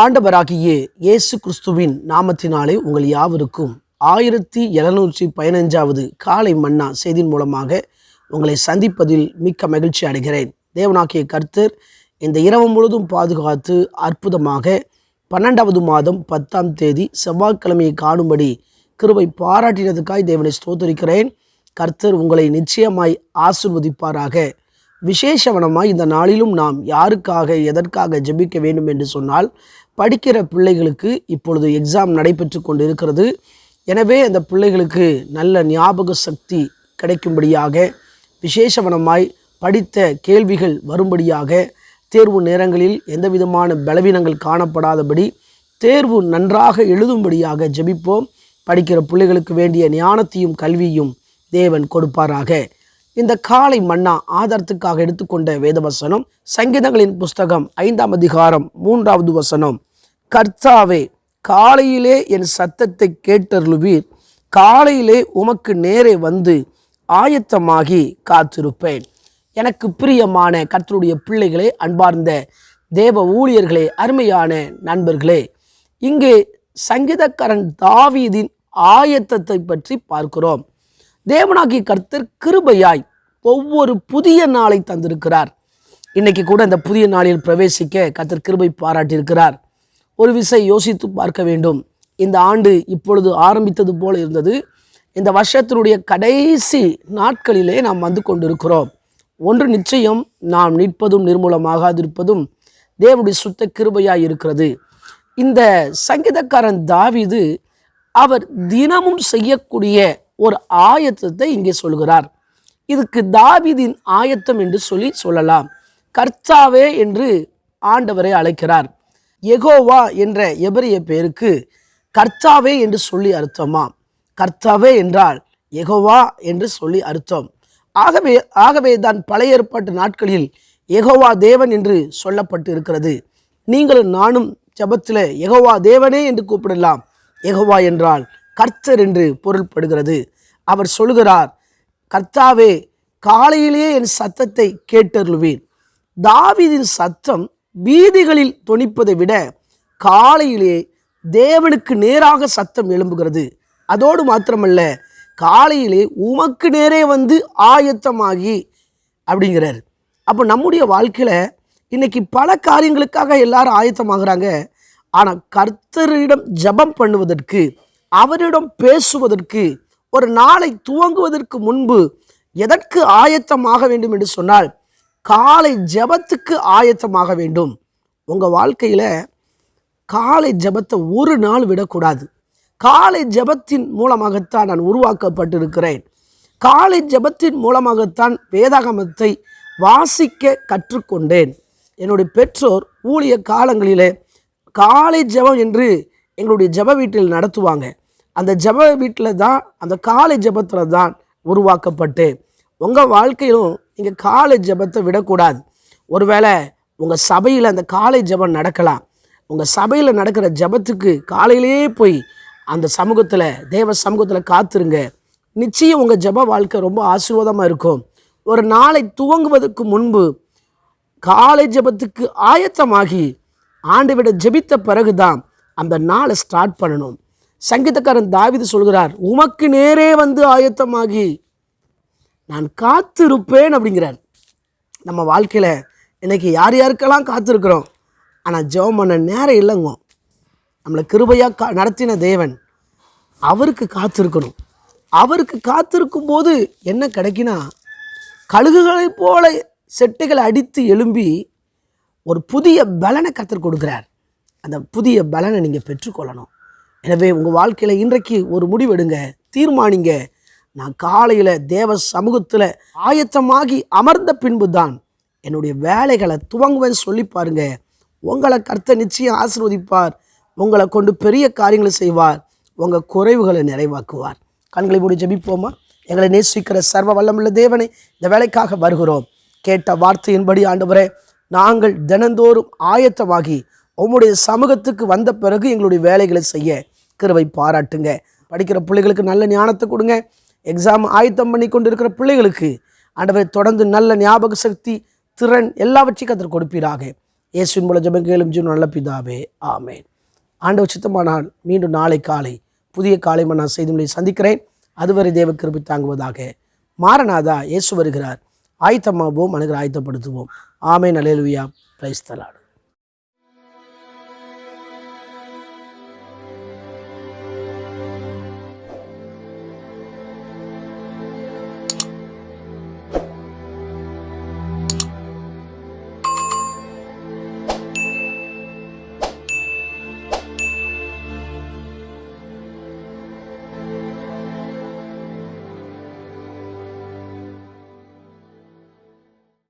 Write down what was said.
ஆண்டவராகிய இயேசு கிறிஸ்துவின் நாமத்தினாலே உங்கள் யாவருக்கும் ஆயிரத்தி எழுநூற்றி பதினஞ்சாவது காலை மன்னா செய்தியின் மூலமாக உங்களை சந்திப்பதில் மிக்க மகிழ்ச்சி அடைகிறேன். தேவனாகிய கர்த்தர் இந்த இரவு முழுதும் பாதுகாத்து அற்புதமாக பன்னெண்டாவது மாதம் பத்தாம் தேதி செவ்வாய்க்கிழமையை காணும்படி கிருபை பாராட்டினதுக்காய் தேவனை ஸ்தோத்தரிக்கிறேன். கர்த்தர் உங்களை நிச்சயமாய் ஆசிர்வதிப்பாராக. விசேஷவனமாய் இந்த நாளிலும் நாம் யாருக்காக எதற்காக ஜெபிக்க வேண்டும் என்று சொன்னால் படிக்கிற பிள்ளைகளுக்கு இப்பொழுது எக்ஸாம் நடைபெற்று கொண்டு இருக்கிறது எனவே அந்த பிள்ளைகளுக்கு நல்ல ஞாபக சக்தி கிடைக்கும்படியாக விசேஷவனமாய் படித்த கேள்விகள் வரும்படியாக தேர்வு நேரங்களில் எந்த விதமான பலவீனங்கள் காணப்படாதபடி தேர்வு நன்றாக எழுதும்படியாக ஜெபிப்போம். படிக்கிற பிள்ளைகளுக்கு வேண்டிய ஞானத்தையும் கல்வியும் தேவன் கொடுப்பாராக. இந்த காலை மன்னா ஆதாரத்துக்காக எடுத்துக்கொண்ட வேதவசனம் சங்கீதங்களின் புஸ்தகம் ஐந்தாம் அதிகாரம் மூன்றாவது வசனம். கர்த்தாவே காலையிலே என் சத்தத்தை கேட்டருளுவீர். காலையிலே உமக்கு நேரே வந்து ஆயத்தமாகி காத்திருப்பேன். எனக்கு பிரியமான கர்த்தருடைய பிள்ளைகளே அன்பார்ந்த தேவ ஊழியர்களே அருமையான நண்பர்களே இங்கே சங்கீதக்காரன் தாவீதின் ஆயத்தத்தை பற்றி பார்க்கிறோம். தேவனாகிய கர்த்தர் கிருபையாய் ஒவ்வொரு புதிய நாளை தந்திருக்கிறார். இன்னைக்கு கூட இந்த புதிய நாளில் பிரவேசிக்க கர்த்தர் கிருபை பாராட்டியிருக்கிறார். ஒரு விசை யோசித்து பார்க்க வேண்டும். இந்த ஆண்டு இப்பொழுது ஆரம்பித்தது போல இருந்தது. இந்த வருஷத்தினுடைய கடைசி நாட்களிலே நாம் வந்து கொண்டிருக்கிறோம். ஒன்று நிச்சயம் நாம் நிற்பதும் நிர்மூலமாகாதிருப்பதும் தேவனுடைய சுத்த கிருபையாக இருக்கிறது. இந்த சங்கீதக்காரன் தாவிது அவர் தினமும் செய்யக்கூடிய ஒரு ஆயத்தத்தை இங்கே சொல்கிறார். இதுக்கு தாவிதின் ஆயத்தம் என்று சொல்லி சொல்லலாம். கர்த்தாவே என்று ஆண்டவரை அழைக்கிறார். எகோவா என்ற எபிரிய பேருக்கு கர்த்தாவே என்று சொல்லி அர்த்தமாம் கர்த்தாவே என்றால் எகோவா என்று சொல்லி அர்த்தம். ஆகவே ஆகவே தான் பழைய ஏற்பாட்டு நாட்களில் எகோவா தேவன் என்று சொல்லப்பட்டு இருக்கிறது நீங்களும் நானும் ஜபத்தில் எகோவா தேவனே என்று கூப்பிடலாம். எகோவா என்றால் கர்த்தர் என்று பொருள்படுகிறது. அவர் சொல்கிறார் கர்த்தாவே காலையிலேயே என் சத்தத்தை கேட்டருளுவேன் தாவிதின் சத்தம் வீதிகளில் தொனிப்பதை விட காலையிலே தேவனுக்கு நேராக சத்தம் எழும்புகிறது. அதோடு மாத்திரமல்ல காலையிலே உமக்கு நேரே வந்து ஆயத்தமாகி அப்படிங்கிறார். அப்போ நம்முடைய வாழ்க்கையில் இன்றைக்கி பல காரியங்களுக்காக எல்லாரும் ஆயத்தமாகறாங்க. ஆனால் கர்த்தரிடம் ஜெபம் பண்ணுவதற்கு அவரிடம் பேசுவதற்கு ஒரு நாளை துவங்குவதற்கு முன்பு எதற்கு ஆயத்தமாக வேண்டும் என்று சொன்னால் காலை ஜெபத்துக்கு ஆயத்தமாக வேண்டும். உங்கள் வாழ்க்கையில் காலை ஜெபத்தை ஒரு நாள் விடக்கூடாது. காலை ஜெபத்தின் மூலமாகத்தான் நான் உருவாக்கப்பட்டிருக்கிறேன். காலை ஜெபத்தின் மூலமாகத்தான் வேதாகமத்தை வாசிக்க கற்றுக்கொண்டேன். என்னுடைய பெற்றோர் ஊழிய காலங்களிலே காலை ஜெபம் என்று எங்களுடைய ஜெப வீட்டில் நடத்துவாங்க. அந்த ஜெப வீட்டில் தான் அந்த காலை ஜெபத்தில் தான் உருவாக்கப்பட்டேன். உங்கள் வாழ்க்கையிலும் நீங்கள் காலை ஜெபத்தை விடக்கூடாது. ஒருவேளை உங்கள் சபையில் அந்த காலை ஜெபம் நடக்கலாம். உங்கள் சபையில் நடக்கிற ஜெபத்துக்கு காலையிலேயே போய் அந்த சமூகத்தில் தேவ சமூகத்தில் காத்துருங்க. நிச்சயம் உங்கள் ஜப வாழ்க்கை ரொம்ப ஆசீர்வாதமாக இருக்கும். ஒரு நாளை துவங்குவதற்கு முன்பு காலை ஜெபத்துக்கு ஆயத்தமாகி ஆண்டவிட ஜெபித்த பிறகுதான் அந்த நாளை ஸ்டார்ட் பண்ணணும். சங்கீதக்காரன் தாவிது சொல்கிறார் உமக்கு நேரே வந்து ஆயத்தமாகி நான் காத்திருப்பேன் அப்படிங்கிறார். நம்ம வாழ்க்கையில் இன்றைக்கி யார் யாருக்கெல்லாம் காத்திருக்கிறோம்? ஆனால் ஜெபம் பண்ண நேரம் இல்லைங்க. நம்மளை கிருபையாக கா நடத்தின தேவன் அவருக்கு காத்திருக்கணும். அவருக்கு காத்திருக்கும் போது என்ன கிடைக்குன்னா கழுகுகளைப் போல செட்டைகளை அடித்து எழும்பி ஒரு புதிய பலனை கற்றுக் கொடுக்குறார். அந்த புதிய பலனை நீங்கள் பெற்றுக்கொள்ளணும். எனவே உங்கள் வாழ்க்கையில் இன்றைக்கு ஒரு முடிவெடுங்க தீர்மானிங்க நான் காலையில் தேவ சமூகத்தில் ஆயத்தமாகி அமர்ந்த பின்பு தான் என்னுடைய வேலைகளை துவங்குவேன் சொல்லி பாருங்க. உங்களை கர்த்த நிச்சயம் ஆசிர்வதிப்பார். உங்களை கொண்டு பெரிய காரியங்களை செய்வார். உங்கள் குறைவுகளை நிறைவாக்குவார். கண்களை மூடி ஜபிப்போமா? எங்களை நேசிக்கிற சர்வ வல்லமுள்ள தேவனை இந்த வேலைக்காக வருகிறோம். கேட்ட வார்த்தையின்படி ஆண்டவரே நாங்கள் தினந்தோறும் ஆயத்தமாகி உம்முடைய சமூகத்துக்கு வந்த பிறகு எங்களுடைய வேலைகளை செய்ய கிருவை பாராட்டுங்க. படிக்கிற பிள்ளைகளுக்கு நல்ல ஞானத்தை கொடுங்க. எக்ஸாம் ஆயத்தம் பண்ணி கொண்டு இருக்கிற பிள்ளைகளுக்கு ஆண்டவரை தொடர்ந்து நல்ல ஞாபக சக்தி திறன் எல்லாவற்றையும் கத்தர் கொடுப்பீராக. இயேசுவின் மூலம் ஜெபம் கேளும் ஜீவன் நல்ல பிதாவே ஆமேன். ஆண்டவர் சித்தமானால் மீண்டும் நாளை காலை புதிய காலை நான் செய்தி சந்திக்கிறேன். அதுவரை தேவ கிருபி தாங்குவதாக மாறனாதா இயேசு வருகிறார். ஆயத்தமாவோம் அணுகிற ஆயத்தப்படுத்துவோம். ஆமேன் அலேலுயா பிரைஸ்தலாடு